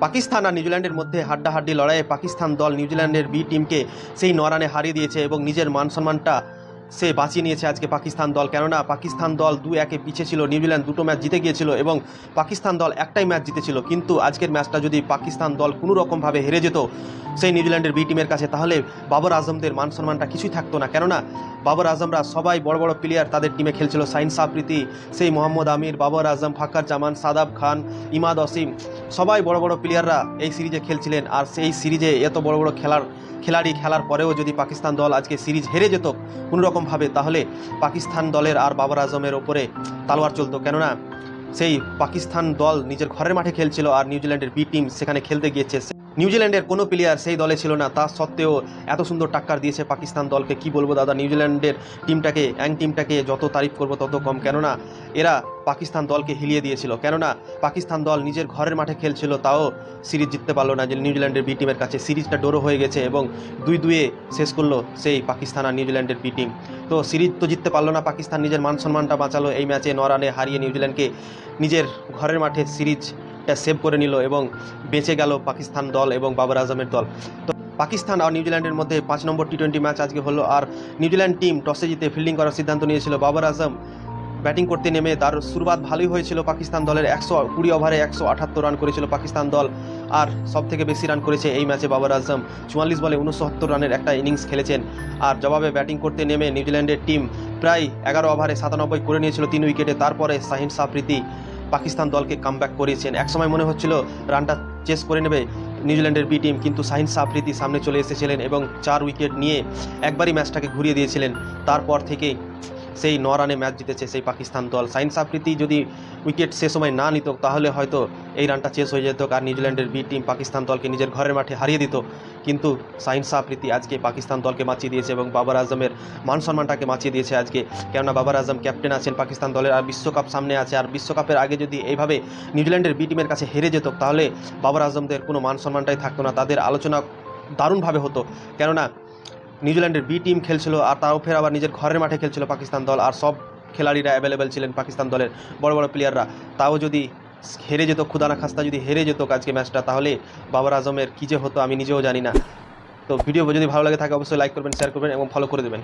পাকিস্তান আর নিউজিল্যান্ডের মধ্যে হাড্ডাহাড্ডি লড়াইয়ে পাকিস্তান দল নিউজিল্যান্ডের বি টিমকে সেই নরানে হারিয়ে দিয়েছে এবং নিজের মান সম্মানটা সে বাঁচিয়ে নিয়েছে আজকে পাকিস্তান দল। কেননা পাকিস্তান দল দু একে পিছিয়ে ছিল নিউজিল্যান্ড দুটো ম্যাচ জিতে গিয়েছিল এবং পাকিস্তান দল একটাই ম্যাচ জিতেছিল। কিন্তু আজকের ম্যাচটা যদি পাকিস্তান দল কোনো রকমভাবে হেরে যেত সেই নিউজিল্যান্ডের বি টিমের কাছে, তাহলে বাবর আজমদের মান সম্মানটা কিছুই থাকতো না। কেননা বাবর আজমরা সবাই বড় বড় প্লেয়ার তাদের টিমে খেলছিল। সাইন সাপ্রীতি সেই মোহাম্মদ আমির, বাবর আজম ফাকার জামান, সাদাব খান, ইমাদ অসিম, সবাই বড় বড় প্লেয়াররা এই সিরিজে খেলছিলেন। আর সেই সিরিজে এত বড় বড় খেলার, খেলাড়ি খেলার পরেও যদি পাকিস্তান দল আজকে সিরিজ হেরে যেত কোনোরকমভাবে তাহলে পাকিস্তান দলের আর বাবর আজমের ওপরে তালোয়ার চলতো। কেননা, সেই পাকিস্তান দল নিজের ঘরের মাঠে খেলছিল আর নিউজিল্যান্ডের বি টিম সেখানে খেলতে গিয়েছে। নিউজিল্যান্ডের কোনো প্লেয়ার সেই দলে ছিল না। তা সত্ত্বেও এত সুন্দর টাক্কার দিয়েছে পাকিস্তান দলকে। কি বলব দাদা? নিউজিল্যান্ডের টিমটাকে অ্যাং টিমটাকে যত তারিফ করব তত কম। কেননা এরা পাকিস্তান দলকে হিলিয়ে দিয়েছিল। কেননা পাকিস্তান দল নিজের ঘরের মাঠে খেলছিল, তাও সিরিজ জিততে পারল না যে নিউজিল্যান্ডের বি টিমের কাছে। সিরিজটা ডোরো হয়ে গেছে এবং দুই দুয়ে শেষ করল সেই পাকিস্তান আর নিউজিল্যান্ডের বি টিম তো সিরিজ তো জিততে পারল না, পাকিস্তান নিজের মান সম্মানটা বাঁচালো। এই ম্যাচে ন রানে হারিয়ে নিউজিল্যান্ডকে নিজের ঘরের মাঠে সিরিজটা সেভ করে নিল এবং বেঁচে গেল পাকিস্তান দল এবং বাবর আজমের দল। তো পাকিস্তান আর নিউজিল্যান্ডের মধ্যে পাঁচ নম্বর টি টোয়েন্টি ম্যাচ আজকে হলো আর নিউজিল্যান্ড টিম টসে জিতে ফিল্ডিং করার সিদ্ধান্ত নিয়েছিল। বাবর আজম ব্যাটিং করতে নেমে তার শুরুয়াত ভালোই হয়েছিল পাকিস্তান দলের একশো কুড়ি ওভারে একশো আটাত্তর রান করেছিল পাকিস্তান দল আর সব থেকে বেশি রান করেছে এই ম্যাচে বাবর আজম। চুয়াল্লিশ বলে উনসত্তর রানের একটা ইনিংস খেলেছেন আর জবাবে ব্যাটিং করতে নেমে নিউজিল্যান্ডের টিম প্রায় এগারো ওভারে সাতানব্বই করে নিয়েছিল তিন উইকেটে তারপরে শাহিন সাফরিদি পাকিস্তান দলকে কামব্যাক করিয়েছেন। একসময় মনে হচ্ছিল রানটা চেস করে নেবে নিউজিল্যান্ডের বি টিম কিন্তু শাহিন সাফরিতি সামনে চলে এসেছিলেন এবং চার উইকেট নিয়ে একবারই ম্যাচটাকে ঘুরিয়ে দিয়েছিলেন। তারপর থেকে সেই ন রানে ম্যাচ জিতেছে সেই পাকিস্তান দল। সাইন সাফরিতি যদি উইকেট সে সময় না নিত, তাহলে হয়তো এই রানটা চেস হয়ে যেত আর নিউজিল্যান্ডের বি টিম পাকিস্তান দলকে নিজের ঘরের মাঠে হারিয়ে দিত। কিন্তু সাইন সাফরিতি আজকে পাকিস্তান দলকে বাঁচিয়ে দিয়েছে এবং বাবর আজমের মান সম্মানটাকে বাঁচিয়ে দিয়েছে আজকে। কেননা বাবর আজম ক্যাপ্টেন আছেন পাকিস্তান দলের আর বিশ্বকাপ সামনে আছে। আর বিশ্বকাপের আগে যদি এইভাবে নিউজিল্যান্ডের বি টিমের কাছে হেরে যেত, তাহলে বাবর আজমদের কোনো মান সম্মানটাই থাকতো না। তাদের আলোচনা দারুণভাবে হতো। কেননা নিউজিল্যান্ডের বি টিম খেলছিল আর তাও ফের আবার নিজের ঘরের মাঠে খেলছিল পাকিস্তান দল আর সব খেলাড়িরা অ্যাভেলেবেল ছিলেন পাকিস্তান দলের বড় বড় প্লেয়াররা তাও যদি হেরে যেত, খুদানা খাস্তা যদি হেরে যেত আজকে ম্যাচটা, তাহলে বাবর আজমের কী যে হতো আমি নিজেও জানি না। তো ভিডিও যদি ভালো লাগে থাকে, অবশ্যই লাইক করবেন শেয়ার করবেন এবং ফলো করে দেবেন।